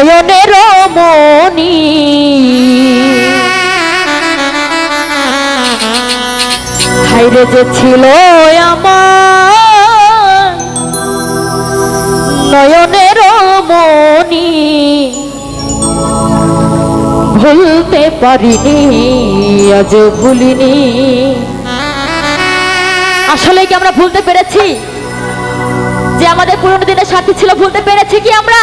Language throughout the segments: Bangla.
নয়নের মনি হাইরে যে ছিল আমার নয়নের মনি ভুলতে পারিনি, আজ ভুলিনি। আসলে কি আমরা ভুলতে পেরেছি? যে আমাদের পুরনো দিনের সাথী ছিল, ভুলতে পেরেছি কি আমরা?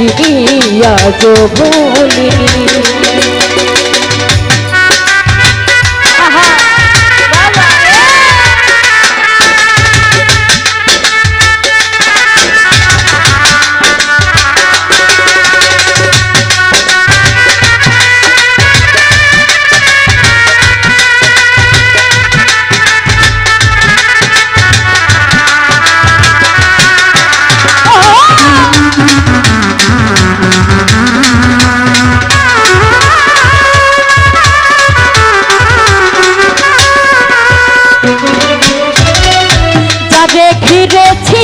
পারিনি আজ ভুলিনি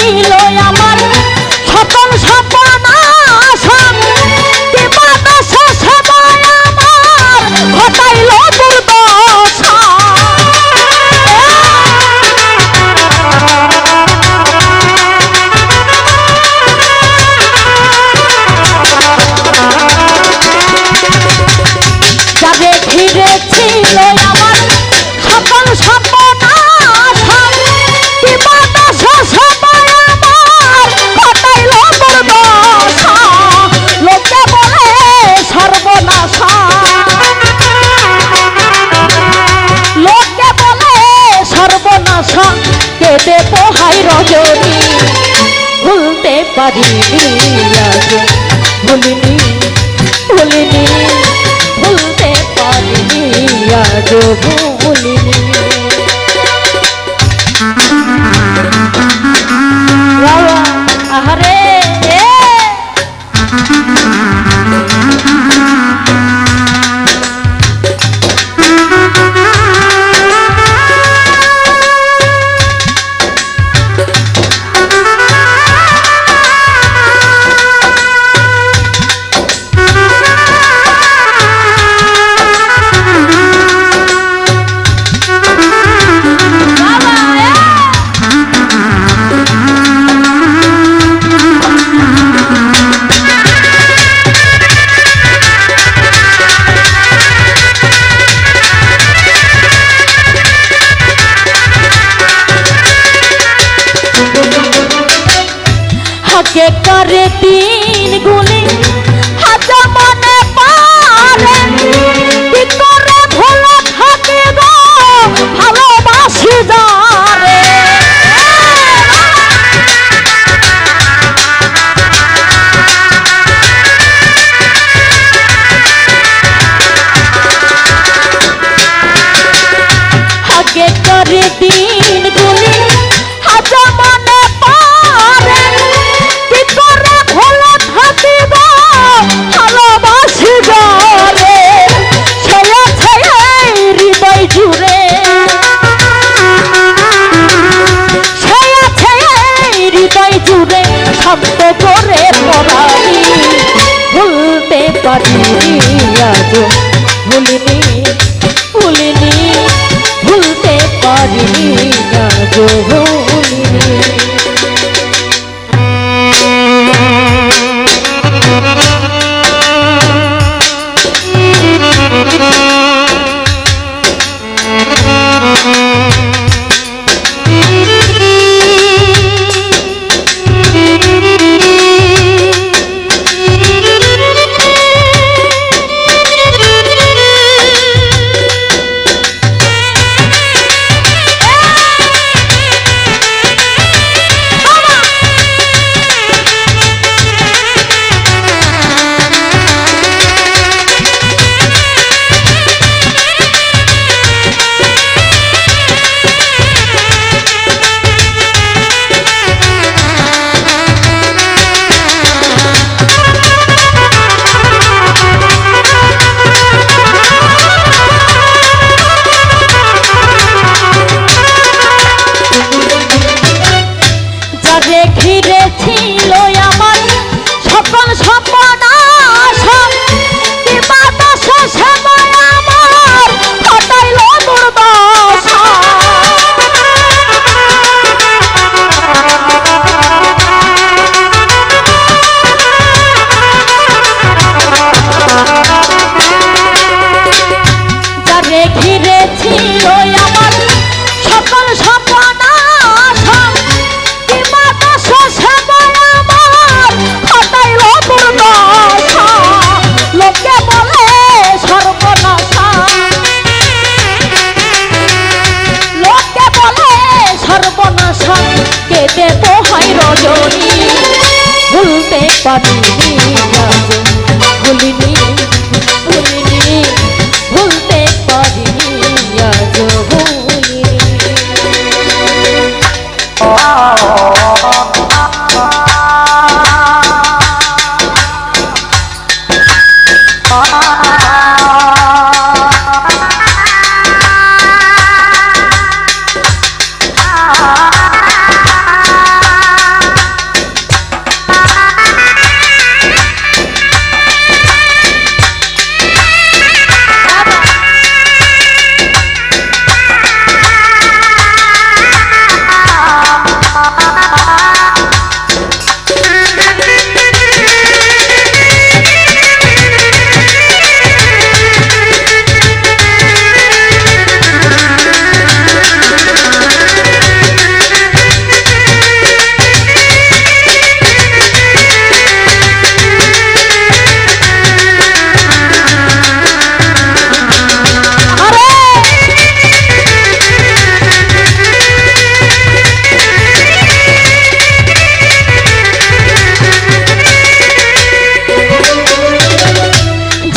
y পারিনি আজ ভুলিনি ভুলিনি ভুলতে পারিনি আজ ভুলিনি। হাকে করে তিন গুলি আজ ভুলিনি ভুলিনি ভুলতে পারিনি আজ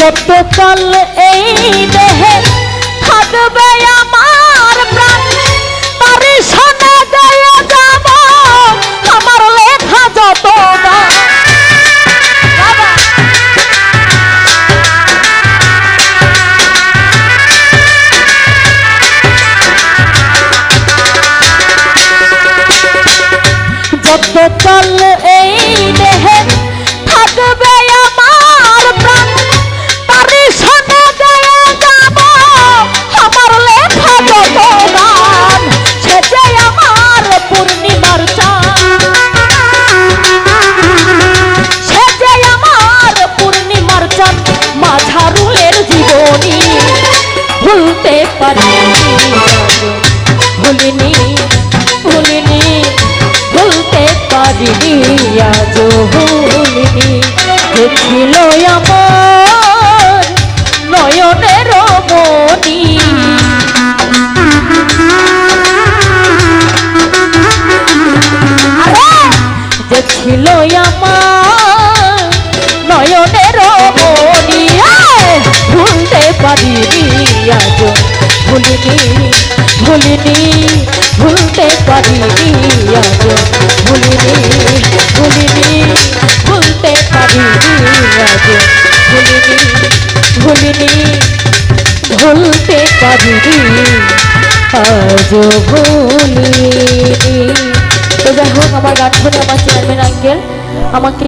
যত এই দেহে থাকবে আমার প্রাণ। তারই সোনা গয়ে যাব। আমার লেখা যত ভুলিনি ভুলিনি ভুলতে পারিনি আজ ভুলিনি ছিল আমার নয়নের মনি যে ছিল ভুলতে পারিনি আজ ভুলিনি ভুলিনি, ভুলতে পারিনি আজ। ভুলিনি ভুলিনি, ভুলতে পারিনি আজ। ভুলিনি ভুলিনি, ভুলতে পারিনি আজ। ভুলিনি। তো যাই হোক, আমার গান শুনে আমার চেয়ারম্যান আঙ্কেল আমাকে